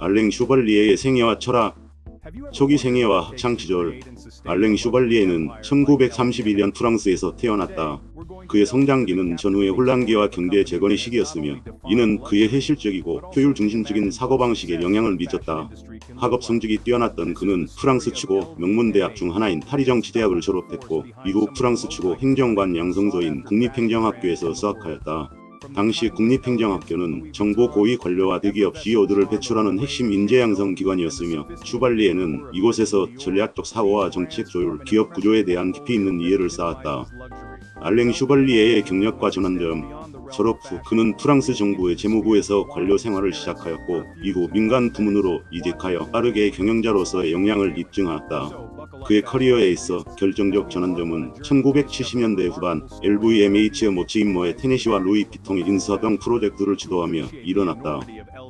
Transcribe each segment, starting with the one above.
알랭 슈발리에의 생애와 철학 초기 생애와 학창 시절 알랭 슈발리에는 1931년 프랑스에서 태어났다. 그의 성장기는 전후의 혼란기와 경제 재건의 시기였으며 이는 그의 해실적이고 효율 중심적인 사고방식에 영향을 미쳤다. 학업 성적이 뛰어났던 그는 프랑스 최고 명문대학 중 하나인 파리정 지대학을 졸업했고 이후 프랑스 최고 행정관 양성소인 국립행정학교에서 수학하였다. 당시 국립행정학교는 정보 고위 관료와 대기업 CEO들을 배출하는 핵심 인재 양성 기관이었으며 슈발리에는 이곳에서 전략적 사고와 정책 조율, 기업 구조에 대한 깊이 있는 이해를 쌓았다. 알랭 슈발리에의 경력과 전환점 졸업 후 그는 프랑스 정부의 재무부에서 관료 생활을 시작하였고 이후 민간 부문으로 이직하여 빠르게 경영자로서의 역량을 입증하였다. 그의 커리어에 있어 결정적 전환점은 1970년대 후반 LVMH의 모치 임모의 테네시와 루이 피통의 인수합병 프로젝트를 주도하며 일어났다.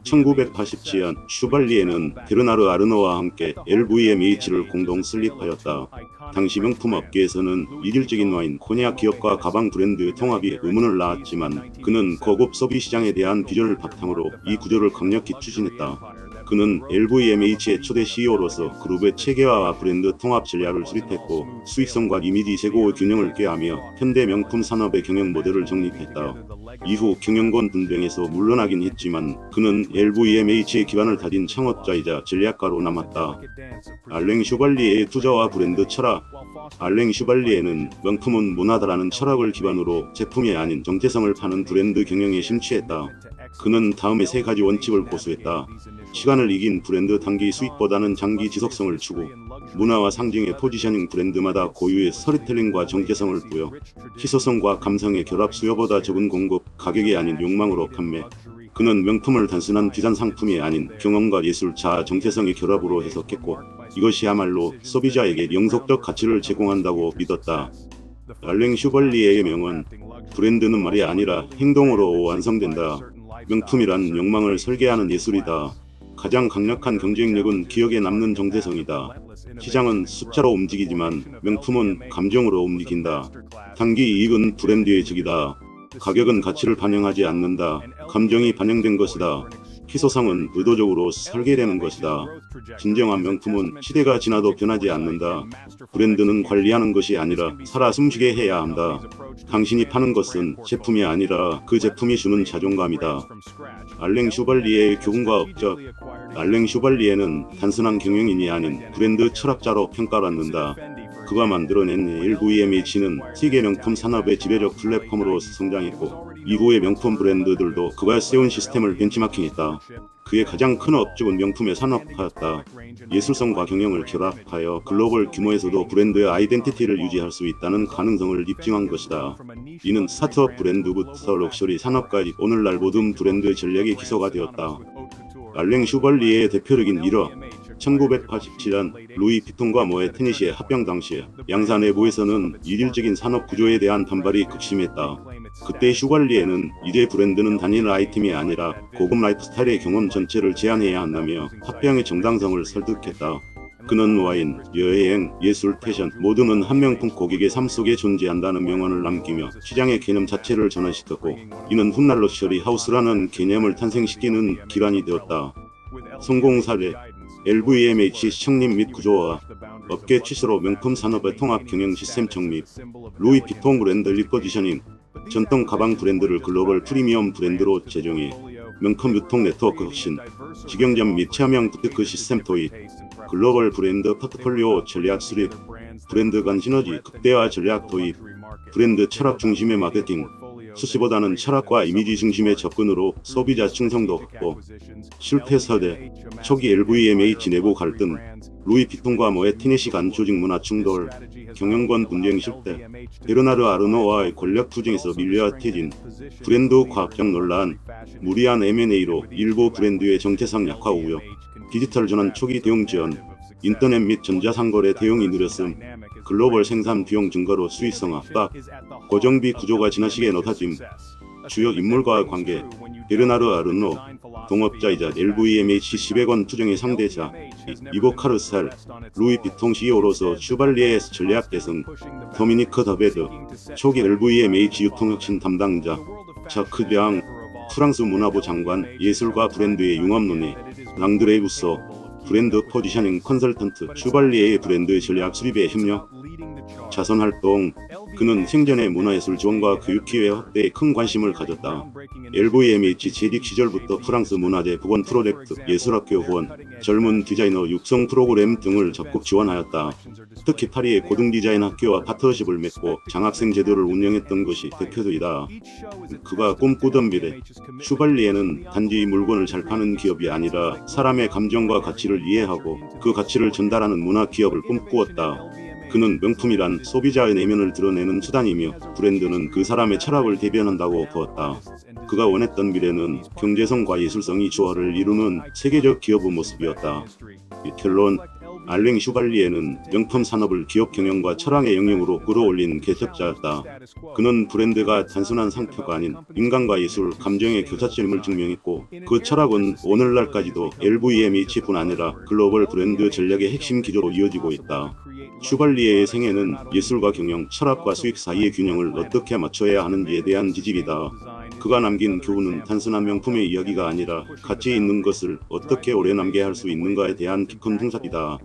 1987년 슈발리에는 베르나르 아르노와 함께 LVMH를 공동 설립하였다. 당시 명품 업계에서는 이질적인 와인, 코니악 기업과 가방 브랜드 통합이 의문을 낳았지만 그는 고급 소비 시장에 대한 비전을 바탕으로 이 구조를 강력히 추진했다. 그는 LVMH의 초대 CEO로서 그룹의 체계화와 브랜드 통합 전략을 수립했고 수익성과 이미지 제고의 균형을 꾀하며 현대 명품 산업의 경영 모델을 정립했다. 이후 경영권 분쟁에서 물러나긴 했지만 그는 LVMH의 기반을 다진 창업자이자 전략가로 남았다. 알랭 슈발리에의 투자와 브랜드 철학 알랭 슈발리에는 명품은 문화다라는 철학을 기반으로 제품이 아닌 정체성을 파는 브랜드 경영에 심취했다. 그는 다음에 세 가지 원칙을 고수했다. 시간을 이긴 브랜드 단기 수익보다는 장기 지속성을 추구, 문화와 상징의 포지셔닝 브랜드마다 고유의 스토리텔링과 정체성을 부여, 희소성과 감성의 결합 수요보다 적은 공급, 가격이 아닌 욕망으로 판매. 그는 명품을 단순한 비싼 상품이 아닌 경험과 예술, 자아, 정체성의 결합으로 해석했고 이것이야말로 소비자에게 영속적 가치를 제공한다고 믿었다. 알랭 슈벌리에의 명언 브랜드는 말이 아니라 행동으로 완성된다. 명품이란 욕망을 설계하는 예술이다. 가장 강력한 경쟁력은 기억에 남는 정체성이다. 시장은 숫자로 움직이지만 명품은 감정으로 움직인다. 단기 이익은 브랜드의 적이다. 가격은 가치를 반영하지 않는다. 감정이 반영된 것이다. 희소성은 의도적으로 설계되는 것이다. 진정한 명품은 시대가 지나도 변하지 않는다. 브랜드는 관리하는 것이 아니라 살아 숨쉬게 해야 한다. 당신이 파는 것은 제품이 아니라 그 제품이 주는 자존감이다. 알랭 슈발리에의 교훈과 업적 알랭 슈발리에는 단순한 경영인이 아닌 브랜드 철학자로 평가받는다. 그가 만들어낸 LVMH는 세계 명품 산업의 지배적 플랫폼으로 성장했고 이후의 명품 브랜드들도 그가 세운 시스템을 벤치마킹했다. 그의 가장 큰 업적은 명품의 산업화였다. 예술성과 경영을 결합하여 글로벌 규모에서도 브랜드의 아이덴티티를 유지할 수 있다는 가능성을 입증한 것이다. 이는 스타트업 브랜드부터 럭셔리 산업까지 오늘날 모든 브랜드의 전략의 기소가 되었다. 알랭 슈벌리의 대표적인 일화 1987년 루이 피통과 모의 테니시의 합병 당시 양사 내부에서는 일일적인 산업 구조에 대한 반발이 극심했다. 그때 슈발리에는 이제 브랜드는 단일 아이템이 아니라 고급 라이프스타일의 경험 전체를 제한해야 한다며 합병의 정당성을 설득했다. 그는 와인, 여행, 예술, 패션 모두는 한 명품 고객의 삶 속에 존재한다는 명언을 남기며 시장의 개념 자체를 전환시켰고 이는 훗날 럭셔리 하우스라는 개념을 탄생시키는 기관이 되었다. 성공 사례 LVMH 창립 및 구조화 업계 최초로 명품 산업의 통합 경영 시스템 정립 루이 피통 브랜드 리포지셔닝 전통 가방 브랜드를 글로벌 프리미엄 브랜드로 재정해 명품 유통 네트워크 혁신 직영점 및 체험형 부티크 시스템 도입 글로벌 브랜드 포트폴리오 전략 수립 브랜드 간 시너지 극대화 전략 도입 브랜드 철학 중심의 마케팅 수시보다는 철학과 이미지 중심의 접근으로 소비자 충성도 확보 실패 서대 초기 LVMH 내부 갈등 루이 피통과 모의 티네시 간 조직 문화 충돌 경영권 분쟁 실패 베르나르 아르노와의 권력 투쟁에서 밀려 퇴진 브랜드 과학적 논란 무리한 M&A로 일부 브랜드의 정체성 약화 우려 디지털 전환 초기 대응 지원 인터넷 및 전자상거래 대응이 느렸음 글로벌 생산 비용 증가로 수익성 압박 고정비 구조가 지나치게 높아짐 주요 인물과의 관계 베르나르 아르노 동업자이자 LVMH 1000원 투쟁의 상대자 이보 카르살 루이 비통 CEO로서 슈발리에의 전략 대승 도미니크 더베드 초기 LVMH 유통혁신 담당자 자크 량 프랑스 문화부 장관 예술과 브랜드의 융합 논의 랑드레이브서 브랜드 포지셔닝 컨설턴트 슈발리에의 브랜드 전략 수립에 협력 자선 활동 그는 생전의 문화예술 지원과 교육 기회 확대에 큰 관심을 가졌다. LVMH 재직 시절부터 프랑스 문화재 복원 프로젝트, 예술학교 후원, 젊은 디자이너 육성 프로그램 등을 적극 지원하였다. 특히 파리의 고등 디자인 학교와 파트너십을 맺고 장학생 제도를 운영했던 것이 대표적이다. 그가 꿈꾸던 미래 슈발리에는 단지 물건을 잘 파는 기업이 아니라 사람의 감정과 가치를 이해하고 그 가치를 전달하는 문화 기업을 꿈꾸었다. 그는 명품이란 소비자의 내면을 드러내는 수단이며 브랜드는 그 사람의 철학을 대변한다고 보았다. 그가 원했던 미래는 경제성과 예술성이 조화를 이루는 세계적 기업의 모습이었다. 결론 알랭 슈발리에는 명품 산업을 기업 경영과 철학의 영역으로 끌어올린 개척자였다. 그는 브랜드가 단순한 상표가 아닌 인간과 예술, 감정의 교차점임을 증명했고 그 철학은 오늘날까지도 LVMH뿐 아니라 글로벌 브랜드 전략의 핵심 기조로 이어지고 있다. 슈발리에의 생애는 예술과 경영, 철학과 수익 사이의 균형을 어떻게 맞춰야 하는지에 대한 지집이다. 그가 남긴 교훈은 단순한 명품의 이야기가 아니라 가치 있는 것을 어떻게 오래 남게 할 수 있는가에 대한 깊은 통찰이다.